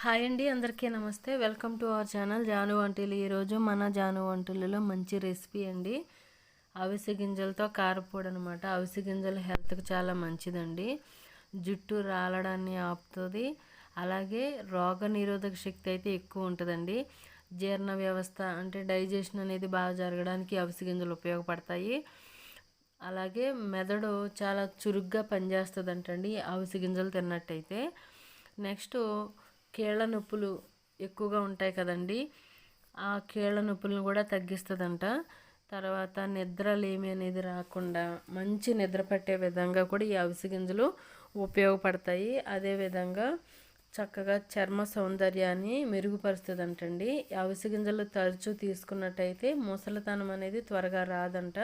Hi అండి అందరికీ నమస్తే. Welcome to our channel Jaanu వంటలు. ఈరోజు మన జాను వంటలలో మంచి రెసిపీ అండి. అవిసె గింజలతో కారపొడి అనమాట అవిసె గింజలు హెల్త్కి చాలా మంచిదండి. జుట్టు రాలడాన్ని ఆపుతుంది. అలాగే రోగ నిరోధక శక్తి అయితే ఎక్కువ ఉంటుందండి. జీర్ణ వ్యవస్థ అంటే డైజెషన్ అనేది బాగా జరగడానికి అవిసె గింజలు ఉపయోగపడతాయి. అలాగే మెదడు చాలా చురుగ్గా పనిచేస్తుంది అంటండి అవిసె గింజలు తిన్నట్టయితే. నెక్స్ట్ కీళ్ళ నొప్పులు ఎక్కువగా ఉంటాయి కదండి. ఆ కీళ్ళ నొప్పులను కూడా తగ్గిస్తుందంట. తర్వాత నిద్రలేమి అనేది రాకుండా మంచి నిద్ర పట్టే విధంగా కూడా ఈ అవిసె గింజలు ఉపయోగపడతాయి. అదేవిధంగా చక్కగా చర్మ సౌందర్యాన్ని మెరుగుపరుస్తుంది అంటండి అవిసె గింజలు తరచూ తీసుకున్నట్టయితే ముసలితనం అనేది త్వరగా రాదంట.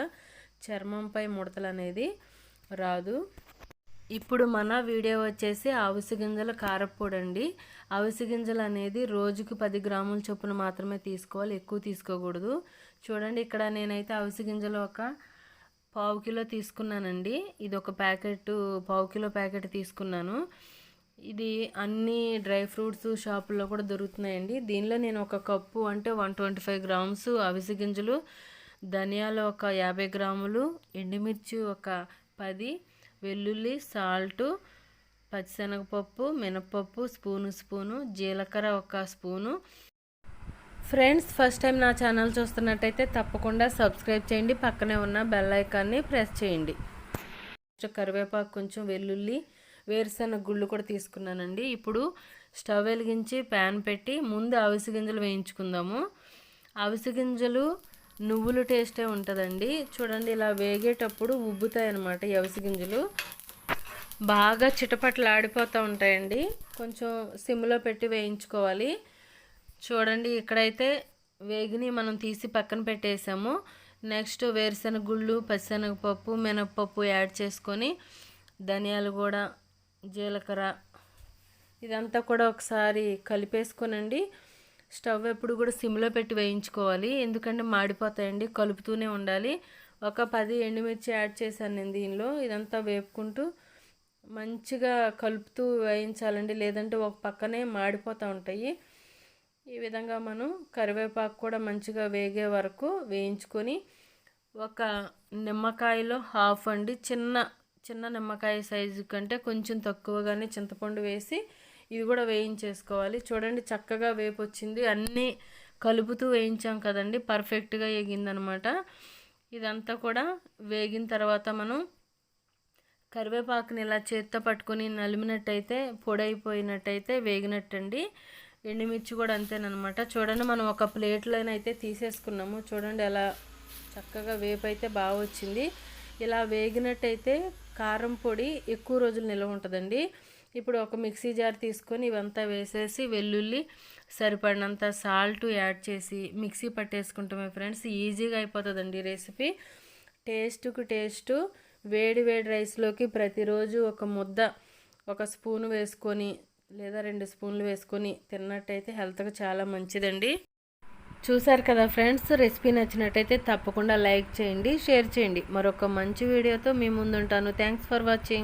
చర్మంపై ముడతలు అనేది రాదు. ఇప్పుడు మన వీడియో వచ్చేసి అవిసి గింజల కారప్పొడి అండి అవిసె గింజలు అనేది రోజుకి పది గ్రాముల చొప్పున మాత్రమే తీసుకోవాలి ఎక్కువ తీసుకోకూడదు. చూడండి ఇక్కడ నేనైతే అవిసె గింజలు ఒక పావు కిలో తీసుకున్నానండి. ఇది ఒక ప్యాకెట్ పావు కిలో ప్యాకెట్ తీసుకున్నాను. ఇది అన్ని డ్రై ఫ్రూట్స్ షాపుల్లో కూడా దొరుకుతున్నాయండి. దీనిలో నేను ఒక కప్పు అంటే వన్ ట్వంటీ ఫైవ్ గ్రామ్స్ అవిసె గింజలు ధనియాలు ఒక యాభై గ్రాములు ఎండుమిర్చి ఒక పది వెల్లుల్లి సాల్టు పచ్చిశనగపప్పు మినపప్పు స్పూను స్పూను జీలకర్ర ఒక స్పూను. ఫ్రెండ్స్ ఫస్ట్ టైం నా ఛానల్ చూస్తున్నట్టయితే తప్పకుండా సబ్స్క్రైబ్ చేయండి. పక్కనే ఉన్న బెల్ ఐకాన్ని ప్రెస్ చేయండి. కరివేపాకు కొంచెం వెల్లుల్లి వేరుశనగ గుళ్ళు కూడా తీసుకున్నానండి. ఇప్పుడు స్టవ్ వెలిగించి ప్యాన్ పెట్టి ముందు అవిసి గింజలు వేయించుకుందాము. అవిసి గింజలు నువ్వులు టేస్టే ఉంటుందండి. చూడండి ఇలా వేగేటప్పుడు ఉబ్బుతాయి అన్నమాట ఎవసి గింజలు. బాగా చిటపట్లు ఆడిపోతూ ఉంటాయండి. కొంచెం సిమ్లో పెట్టి వేయించుకోవాలి. చూడండి ఇక్కడైతే వేగిని మనం తీసి పక్కన పెట్టేసాము. నెక్స్ట్ వేరుశనగ గుళ్ళు పచ్చిశనగపప్పు మినప్పప్పు యాడ్ చేసుకొని ధనియాలు కూడా జీలకర్ర ఇదంతా కూడా ఒకసారి కలిపేసుకోనండి. స్టవ్ ఎప్పుడు కూడా సిమ్లో పెట్టి వేయించుకోవాలి. ఎందుకంటే మాడిపోతాయండి కలుపుతూనే ఉండాలి. ఒక పది ఎండుమిర్చి యాడ్ చేశాను నేను దీనిలో. ఇదంతా వేపుకుంటూ మంచిగా కలుపుతూ వేయించాలండి. లేదంటే ఒక పక్కనే మాడిపోతూ ఉంటాయి. ఈ విధంగా మనం కరివేపాకు కూడా మంచిగా వేగే వరకు వేయించుకొని ఒక నిమ్మకాయలో హాఫ్ అండి. చిన్న చిన్న నిమ్మకాయ సైజు కంటే కొంచెం తక్కువగానే చింతపండు వేసి ఇది కూడా వేయించేసుకోవాలి. చూడండి చక్కగా వేపు వచ్చింది అన్నీ కలుపుతూ వేయించాం కదండి. పర్ఫెక్ట్గా వేగిందనమాట ఇదంతా కూడా వేగిన తర్వాత మనం కరివేపాకుని ఇలా చేత్తో పట్టుకొని నలిమినట్టయితే పొడైపోయినట్టయితే వేగినట్టండి. ఎండుమిర్చి కూడా అంతేనమాట చూడండి మనం ఒక ప్లేట్లోనైతే తీసేసుకున్నాము. చూడండి అలా చక్కగా వేపు అయితే బాగా వచ్చింది. ఇలా వేగినట్టయితే కారం పొడి ఎక్కువ రోజులు నిల్వ ఉంటుందండి. ఇప్పుడు ఒక మిక్సీ జార్ తీసుకొని ఇవంతా వేసేసి వెల్లుల్లి సరిపడినంత సాల్ట్ యాడ్ చేసి మిక్సీ పట్టేసుకుంటామే ఫ్రెండ్స్. ఈజీగా అయిపోతుందండి రెసిపీ టేస్ట్కు టేస్ట్ వేడి వేడి రైస్లోకి ప్రతిరోజు ఒక ముద్ద ఒక స్పూన్ వేసుకొని లేదా రెండు స్పూన్లు వేసుకొని తిన్నట్టయితే హెల్త్కి చాలా మంచిదండి. చూసారు కదా ఫ్రెండ్స్ రెసిపీ నచ్చినట్టయితే తప్పకుండా లైక్ చేయండి షేర్ చేయండి. మరొక మంచి వీడియోతో మీ ముందుంటాను. Thanks for watching